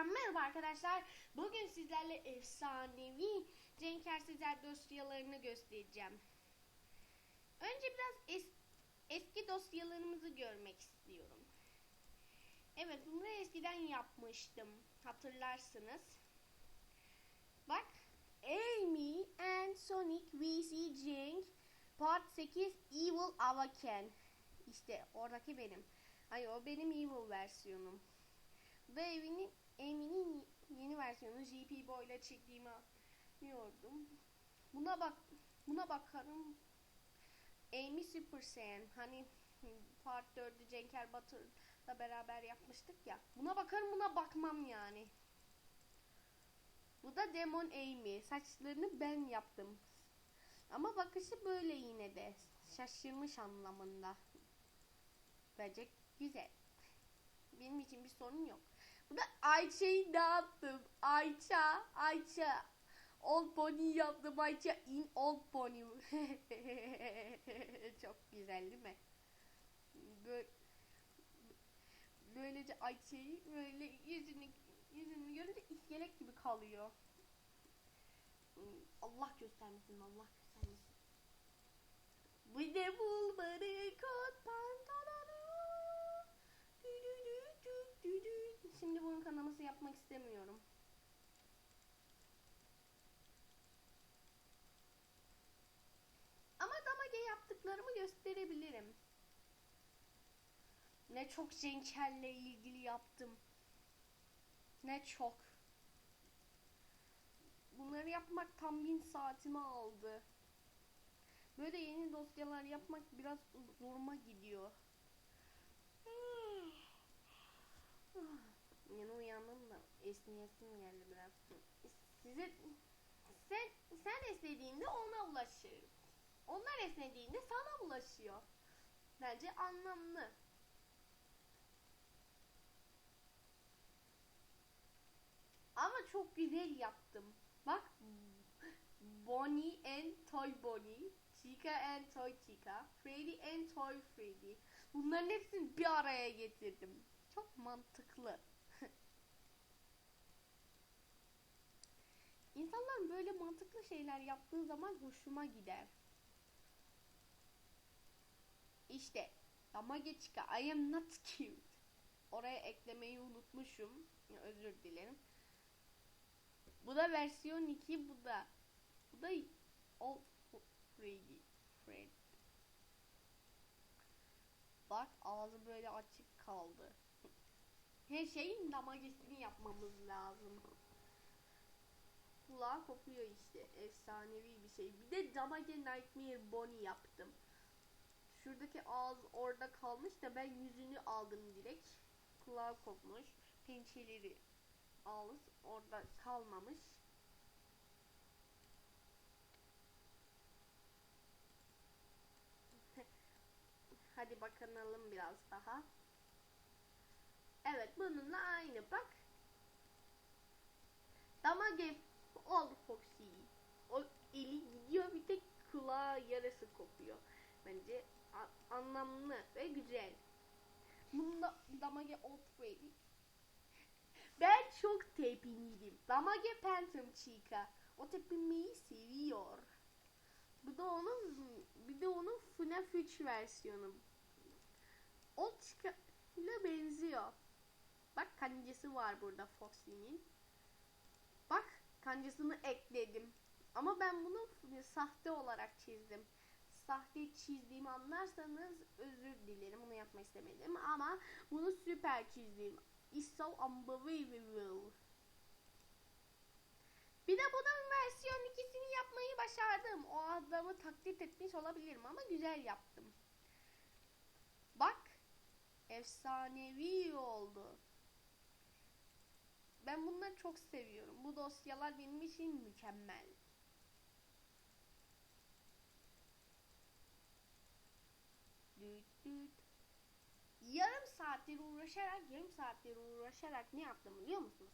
Tekrardan merhaba arkadaşlar. Bugün sizlerle efsanevi Sezer dosyalarını göstereceğim. Önce biraz es- eski dosyalarımızı görmek istiyorum. Evet bunları eskiden yapmıştım. Hatırlarsınız. Bak. Amy and Sonic vs Cenk Part 8 Evil Awaken. İşte oradaki benim. Hayır o benim evil versiyonum. Bu da evinin Amy'nin yeni versiyonu GP Boy ile çektiğimi anlıyordum. Buna bak buna bakarım. Amy Super Saiyan hani Part 4'ü Cenker Batır'la beraber yapmıştık ya. Buna bakarım buna bakmam yani. Bu da Demon Amy. Saçlarını ben yaptım. Ama bakışı böyle yine de. Şaşırmış anlamında. Bence güzel. Benim için bir sorun yok. Bu da Ayça'yı dağıttım. Ayça, Ayça. Old Pony yaptım. Ayça in Old Pony. Çok güzel değil mi? Böyle, böylece Ayça'yı böyle yüzünü yüzünü görünce iskelek gibi kalıyor. Allah göstermesin, Allah istemiyorum. Ama damage yaptıklarımı gösterebilirim. Ne çok Cenker'le ilgili yaptım. Ne çok. Bunları yapmak tam bin saatimi aldı. Böyle yeni dosyalar yapmak biraz zoruma gidiyor. Yeni uyandım da esniyesim geldi biraz. Size sen sen esnediğinde ona ulaşır. Onlar esnediğinde sana ulaşıyor. Bence anlamlı. Ama çok güzel yaptım. Bak Bonnie and Toy Bonnie, Chica and Toy Chica, Freddy and Toy Freddy. Bunların hepsini bir araya getirdim. Çok mantıklı. İnsanlar böyle mantıklı şeyler yaptığı zaman hoşuma gider. İşte Damage Chica, I am not cute. Oraya eklemeyi unutmuşum. Özür dilerim. Bu da versiyon 2 bu da. Bu da Old Freddy. Fred. Bak ağzı böyle açık kaldı. Her şeyin damagesini yapmamız lazım. Kulağı kopuyor işte. Efsanevi bir şey. Bir de Damage Nightmare Bonnie yaptım. Şuradaki ağız orada kalmış da ben yüzünü aldım direkt. Kulağı kopmuş. Pençeleri ağız orada kalmamış. Hadi bakalım biraz daha. Evet bununla aynı bak. Damage ol Foxy. O eli gidiyor bir tek kulağı yarısı kopuyor. Bence anlamlı ve güzel. Bunda Damage Freddy ben çok tepiniydim. Damage Phantom Chica. O tepinmeyi seviyor. Bu da onun bir de onun FNAF 3 versiyonu. O Chica ile benziyor. Bak kancası var burada Foxy'nin. Kancasını ekledim. Ama ben bunu sahte olarak çizdim. Sahte çizdiğimi anlarsanız özür dilerim. Bunu yapmak istemedim ama bunu süper çizdim. It's so unbelievable. Bir de bunun versiyon ikisini yapmayı başardım. O adamı taklit etmiş olabilirim ama güzel yaptım. Bak. Efsanevi oldu. Ben bunları çok seviyorum. Bu dosyalar benim için mükemmel. Yarım saattir uğraşarak yarım saattir uğraşarak ne yaptım biliyor musunuz?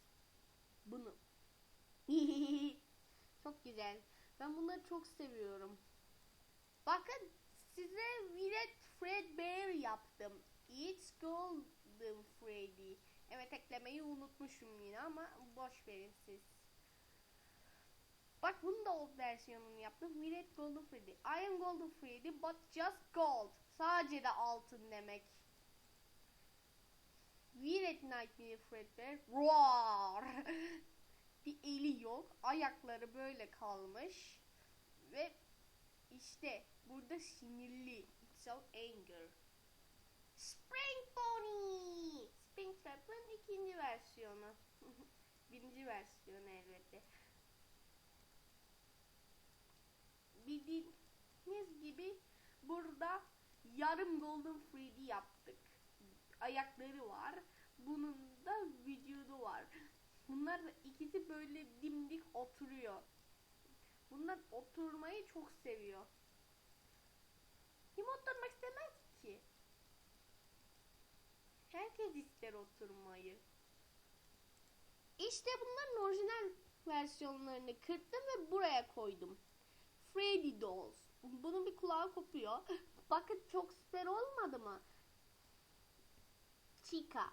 Bunu. çok güzel. Ben bunları çok seviyorum. Bakın size Willet Fredbear yaptım. It's Golden Freddy. Evet eklemeyi unutmuşum yine ama boş verin siz. Bak bunu da old versiyonunu yaptım. Millet Golden Freddy. I am Golden Freddy but just gold. Sadece de altın demek. We at Nightmare Fredbear. Roar. Bir eli yok. Ayakları böyle kalmış. Ve işte burada sinirli. It's so anger. Spring Pony. Spring Trap'ın ikinci versiyonu. Birinci versiyonu elbette. Bildiğiniz gibi burada yarım Golden Freddy yaptık. Ayakları var. Bunun da vücudu var. Bunlar da ikisi böyle dimdik oturuyor. Bunlar oturmayı çok seviyor. Kim oturmak istemez? Herkes ister oturmayı. İşte bunların orijinal versiyonlarını kırttım ve buraya koydum. Freddy Dolls. Bunun bir kulağı kopuyor. Bakın çok süper olmadı mı? Chica.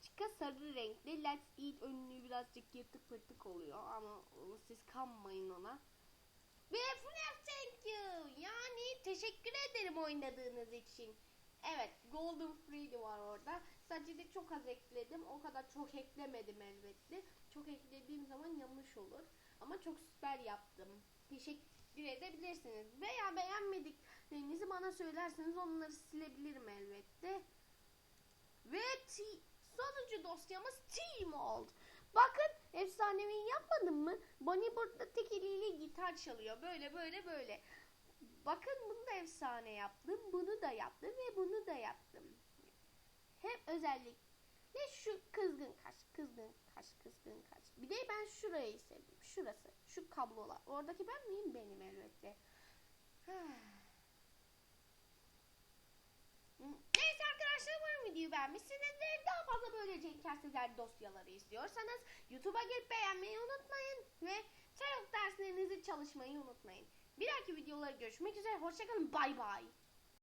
Chica sarı renkli. Let's Eat önlüğü birazcık yırtık pırtık oluyor ama siz kanmayın ona. Ve FNAF thank you. Yani teşekkür ederim oynadığınız için. Evet Golden Freddy var orada. Sadece de çok az ekledim. O kadar çok eklemedim elbette. Çok eklediğim zaman yanlış olur. Ama çok süper yaptım. Teşekkür edebilirsiniz. Veya beğenmediklerinizi bana söylerseniz onları silebilirim elbette. Ve T- sonuncu dosyamız Team oldu. Bakın efsanevi yapmadım mı? Bonnie burada tek eliyle gitar çalıyor. Böyle böyle böyle. Bakın bunu da efsane yaptım. Bunu da yaptım ve bunu da yaptım. Hem özellikle şu kızgın kaş, kızgın kaş, kızgın kaş. Bir de ben şurayı sevdim. Şurası. Şu kablolar. Oradaki ben miyim? Benim elbette. Neyse arkadaşlar umarım videoyu beğenmişsinizdir. Daha fazla böyle Cenk Ersizler dosyaları istiyorsanız YouTube'a gelip beğenmeyi unutmayın. Ve tarot derslerinizi çalışmayı unutmayın. Bir dahaki videolarda görüşmek üzere. Hoşçakalın. Bay bay.